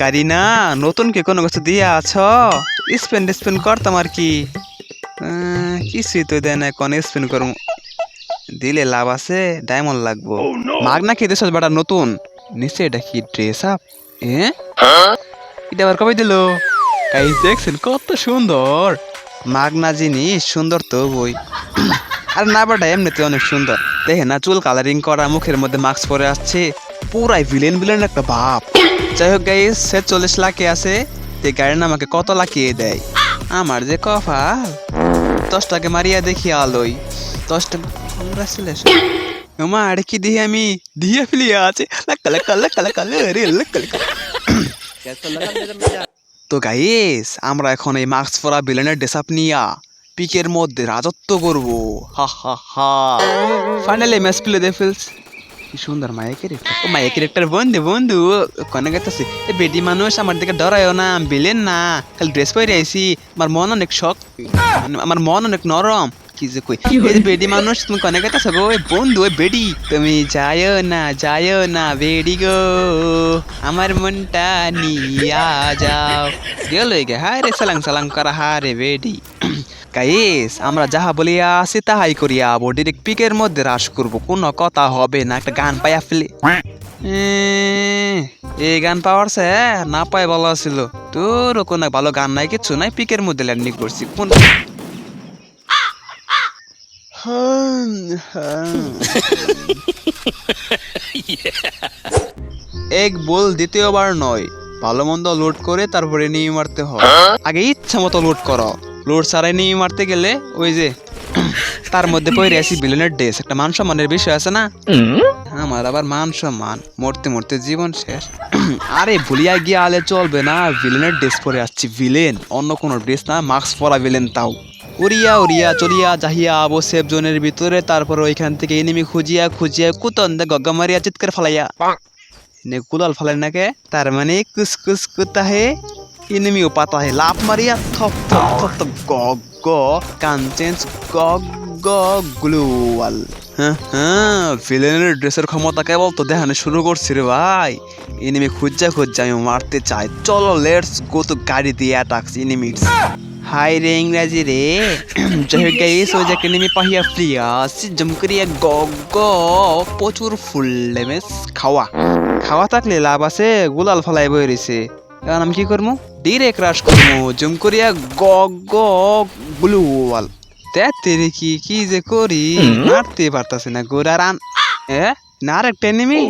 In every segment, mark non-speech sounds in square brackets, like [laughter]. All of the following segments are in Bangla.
কারিনা নতুন কি কোনো কিছু দিয়ে আছ? স্পেন স্পেন করতাম আর কি। কিছুই তো দেয় না কোন স্পেন করব। দিলে লাভ আছে ডায়মন্ড লাগবো। মাগনা খেতে সব বেটা নতুন। নিচে এটা কি ড্রেস আপ এটা আবার কবে দিল? গাইস দেখছেন কত সুন্দর। মাগনা জিনিস সুন্দর তো বই। আর না বাটা এমনিতে অনেক সুন্দর। দেখে না চুল কালারিং করা মুখের মধ্যে মাস্ক পরে আসছে। পুরাই ভিলেন ভিলেন একটা ভাব যাই হোক গাইস সে চল্লিশ লাখে আছে, যে গাড়ি আমাকে কত লাখিয়ে দেয়? আমার যে কপাল। দশটাকে মারিয়া দেখি আলোই দশটা কংগ্রাচুলেশন মা আরে কি দিহি আমি? দিয়ে ফেলিয়া আছে। তো গাইস আমরা এখন এই মাস্ক পরা বিলেনের ডেসাপ নিয়া পিকের মধ্যে রাজত্ব করব। হা হা হা। ফাইনালি ম্যাচ প্লে দে ফিলস কি সুন্দর মায়ের ক্যারেক্টার ও মায়ের ক্যারেক্টার বন্ধু বন্ধু কোনে গেতেছে এ বেটি মানুষ আমার দিকে ডরায়ও না বিলেন না খালি ড্রেস পরে আইছি আমার মন অনেক শখ আমার মন অনেক নরম কি যে কই এই বেডি মানুষ তুমি কোনে গেতেছ গো? বন্ধু ওই বেডি তুমি যায়ও না যায়ও না বেডি গো আমার মনটা নিয়া যাও। গেল গে হায় রে সালাং সালাং করা হারে বেডি গাইস আমরা যাহা বলিয়া আসি তাহাই করিয়া আবো। ডিরেক্ট পিকের মধ্যে হ্রাস করব। কোনো কথা হবে না একটা গান পাইয়া ফেলে। এই গান পাওয়ার সে না পাই ভালো ছিল তোর কোনো ভালো গান নাই কিছু নাই পিকের মধ্যে ল্যান্ডিং করছি। কোন। [laughs] এক বল দ্বিতীয়বার নয় ভালো মন্দ লোড করে তারপরে নিয়ে মারতে হয়। আগে ইচ্ছা মতো লোড করো। লোড ছাড়াই নিয়ে মারতে গেলে ওই যে তার মধ্যে পড়ে আসি বিলেনের ড্রেস একটা মান সম্মানের বিষয় আছে না? আমার আবার মান সম্মান মরতে মরতে জীবন শেষ। আরে ভুলিয়া গিয়ে আলে চলবে না। ভিলেনের ড্রেস পরে আসছি ভিলেন অন্য কোনো ড্রেস না। মাস্ক পরা ভিলেন তাও। উড়িয়া উড়িয়া চলিয়া যাহিয়া আবো সেফ জোনের ভিতরে তারপর ওইখান থেকে এনিমি খুঁজিয়া খুঁজিয়া কুতন দে গগ্গা মারিয়া চিৎকার ফালাইয়া। নে কুলাল ফালাই নাকে? তার মানে কুস কুস কুতা হে পাতা হে লাভ মারিয়া থপ থপ থপ থপ গ গ কাঞ্চেন্স গ গ গ্লুয়াল হ্যাঁ হ্যাঁ ভিলেনের ড্রেসের ক্ষমতা কেবল তো দেখানো শুরু করছি রে ভাই। এনিমি খুঁজা খুঁজা, আমি মারতে চাই। চলো লেটস গো তো গাড়ি দিয়ে অ্যাটাকস এনিমিটস হাই রে ইংরাজি রে। যাই গাইস ওই যে এনিমি পাহিয়া প্লিয়াস জমকরিয়া গ গ, প্রচুর ফুল ড্যামেজ খাওয়া। খাওয়া থাকলে লাভ আছে, গুলাল ফালাই বই রয়েছে এখন আমি কি করব ডিরে ক্রাশ করব জুম করিয়া গ গ গ্লুয়াল তেরে কি কি যে করি? মারতে পারতাছে না গোড়া রান। এ না আর একটা এনিমি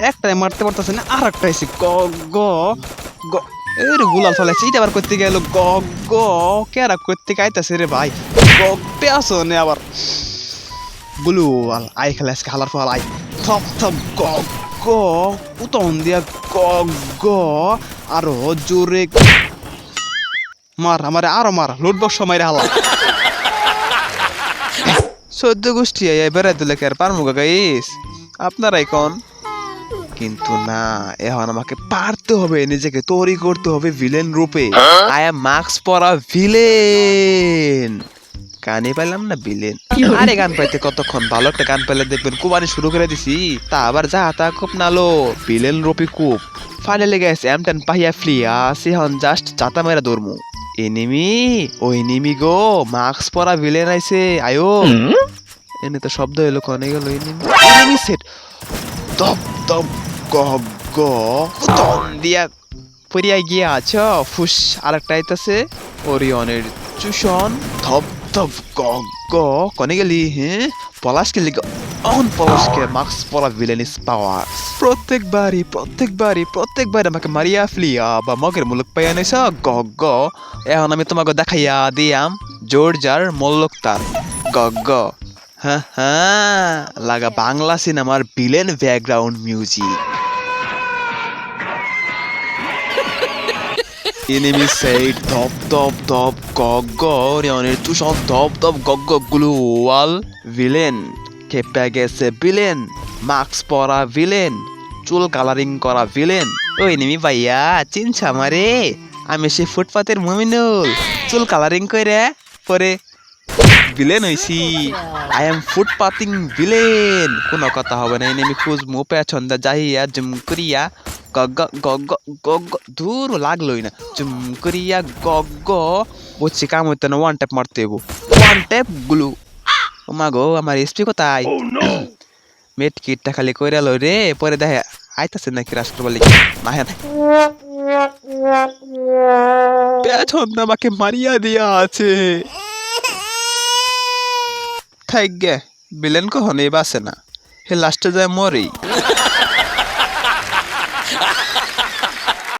একটাই মারতে পারতাছে না আর একটা এসে গ গ গ। এর গুলাল ফলাইছে এটা আবার করতে গেল গ গ কেরা করতে গাইতাছে রে ভাই? গ পেয়াছো নে আবার? ব্লু ওয়াল আই খেলে আজকে হালার ফল আই থপ থপ গ গ উতন দিয়া গ গ আরও জোরে। মার আমারে আরও মার লুট বক্স মাইরে হালা। সদ্য গোষ্ঠী বেড়াই দিলে কে আর পারমু গাইস? আপনারাই কোন। কিন্তু না এখন আমাকে পারতে হবে নিজেকে তৈরি করতে হবে ভিলেন রূপে। আই এম মাস্ক পরা ভিলেন গানে পাইলাম না ভিলেন আরে গান পাইতে কতক্ষণ? ভালো একটা গান পাইলে দেখবেন কুবানি শুরু করে দিছি। তা আবার যা তা খুব নালো। ভিলেন রূপে খুব ফাইনালি গেছে এম টেন পাহিয়া ফ্লিয়া হন জাস্ট চাতা মেরা দৌড়মু এনিমি ও এনিমি গো মাস্ক পরা ভিলেন আইছে আয়ো এনে তো শব্দ এলো কনে গেল এনিমি এনিমি সেট দপ দপ গ গ তন দিয়া পরিয়া গিয়ে আছো ফুস আরেকটা আইতাছে ওরিয়নের চুষণ ধপ ধপ গ গ কনে গেলি হ্যাঁ পলাশ গেলি অন পলাশকে মাস্ক পরা ভিলেনিস পাওয়ার প্রত্যেকবারই প্রত্যেকবারই প্রত্যেকবার আমাকে মারিয়া ফ্লিয়া বা মগের মুলুক পাইয়া নিছ গ গ এখন আমি তোমাকে দেখাইয়া দিয়াম জোরজার মল্লক তার গ গ হ্যাঁ হ্যাঁ লাগা বাংলা সিনেমার villain background music enemy say top top top গগ রিয়নের তুষন top top গগ গ্লুয়াল ভিলেন খেপে গেছে ভিলেন, মাস্ক পরা ভিলেন, চুল কালারিং করা ভিলেন। ওই নিমি ভাইয়া, চিনছ আমারে? আমি সে ফুটপাতের মমিনুল, চুল কালারিং করে পরে ভিলেন হইছি। আই এম ফুটপাতিং ভিলেন। কোনো কথা হবে না এনিমি খুঁজ মু পেছন দা যাইয়া জুম করিয়া গগ গগ গগ দূর লাগলোই না। চুম করিয়া গগ বুঝছি কাম হইতে না ওয়ান ট্যাপ মারতে হইব। One tap glue. ও মা গো আমার এসপি কোথায়? মেট কিটটা খালি কইরা লই রে পরে দেখে আইতাছে নাকি রাষ্ট্র বলি মাহে পেছন আমাকে মারিয়া দিয়া আছে। থাইক গে বিলেন এবার আসে না। হে লাস্টে যায় মরেই।